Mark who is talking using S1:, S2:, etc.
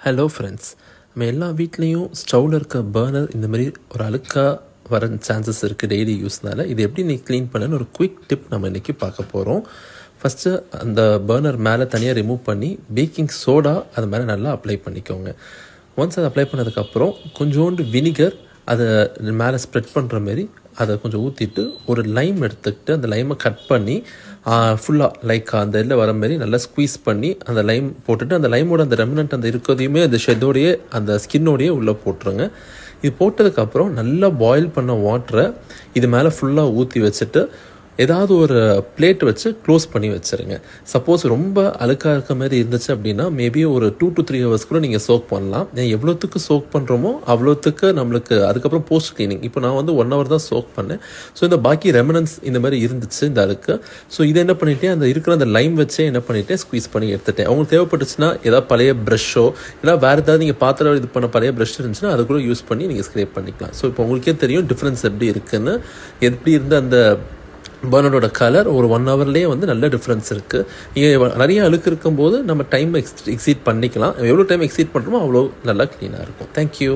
S1: Hello friends நம்ம எல்லா வீட்லேயும் ஸ்டவ்வில் இருக்க பர்னர் இந்த மாதிரி ஒரு அழுக்காக வர சான்சஸ் இருக்குது டெய்லி யூஸ்னால இது எப்படி நீ க்ளீன் பண்ணன்னு ஒரு குயிக் டிப் நம்ம இன்றைக்கி பார்க்க போகிறோம் ஃபஸ்ட்டு அந்த பர்னர் மேலே தனியாக ரிமூவ் பண்ணி பேக்கிங் சோடா அது மேலே நல்லா அப்ளை பண்ணிக்கோங்க. ஒன்ஸ் அதை அப்ளை பண்ணதுக்கப்புறம் கொஞ்சோண்டு வினிகர் அதை மேலே ஸ்ப்ரெட் பண்ணுற மாரி அதை கொஞ்சம் ஊற்றிட்டு ஒரு லைம் எடுத்துக்கிட்டு அந்த லைமை கட் பண்ணி ஃபுல்லாக லைக் அந்த இதில் வர மாதிரி நல்லா ஸ்குவீஸ் பண்ணி அந்த லைம் போட்டுட்டு அந்த லைமோட அந்த ரெமினன்ட் அந்த இருக்கிறதையுமே அந்த ஷெட்டோடையே அந்த ஸ்கின்னோடையே உள்ளே போட்டுருங்க. இது போட்டதுக்கப்புறம் நல்லா பாயில் பண்ண வாட்டரை இது மேலே ஃபுல்லாக ஊற்றி வச்சுட்டு ஏதாவது ஒரு பிளேட் வச்சு க்ளோஸ் பண்ணி வச்சுருங்க. சப்போஸ் ரொம்ப அழுக்காக இருக்க மாதிரி இருந்துச்சு அப்படின்னா மேபி ஒரு டூ டு த்ரீ ஹவர்ஸ் கூட நீங்கள் சோக் பண்ணலாம். எவ்வளோத்துக்கு சோக் பண்ணுறோமோ அவ்வளோத்துக்கு நம்மளுக்கு அதுக்கப்புறம் போஸ்ட் க்ளீனிங் இப்போ நான் வந்து ஒன் ஹவர் தான் சோக் பண்ணேன். ஸோ இந்த பாக்கி ரெமனன்ஸ் இந்த மாதிரி இருந்துச்சு இந்த அழுக்கு. ஸோ இதை என்ன பண்ணிட்டேன்? அந்த இருக்கிற அந்த லைம் வச்சே என்ன பண்ணிட்டேன்? ஸ்குவீஸ் பண்ணி எடுத்துட்டேன். அவங்களுக்கு தேவைப்பட்டுச்சுன்னா ஏதாவது பழைய ப்ரஷ்ஷோ இல்லை வேறு ஏதாவது நீங்கள் பாத்திரம் இது பண்ண பழைய ப்ரஷ் இருந்துச்சுன்னா அது கூட யூஸ் பண்ணி நீங்கள் ஸ்க்ரேப் பண்ணிக்கலாம். ஸோ இப்போ உங்களுக்கே தெரியும் டிஃப்ரென்ஸ் எப்படி இருக்குன்னு. எப்படி இருந்த அந்த பர்னரோட கலர் ஒரு ஒன் ஹவர்லேயே வந்து நல்ல டிஃப்ரென்ஸ் இருக்குது நீங்கள் நிறைய அழுக்கு இருக்கும்போது நம்ம டைம் எக்ஸ் எக்ஸீட் பண்ணிக்கலாம். எவ்வளோ டைம் எக்ஸீட் பண்ணுறோமோ அவ்வளோ நல்லா க்ளீனாக இருக்கும். தேங்க்யூ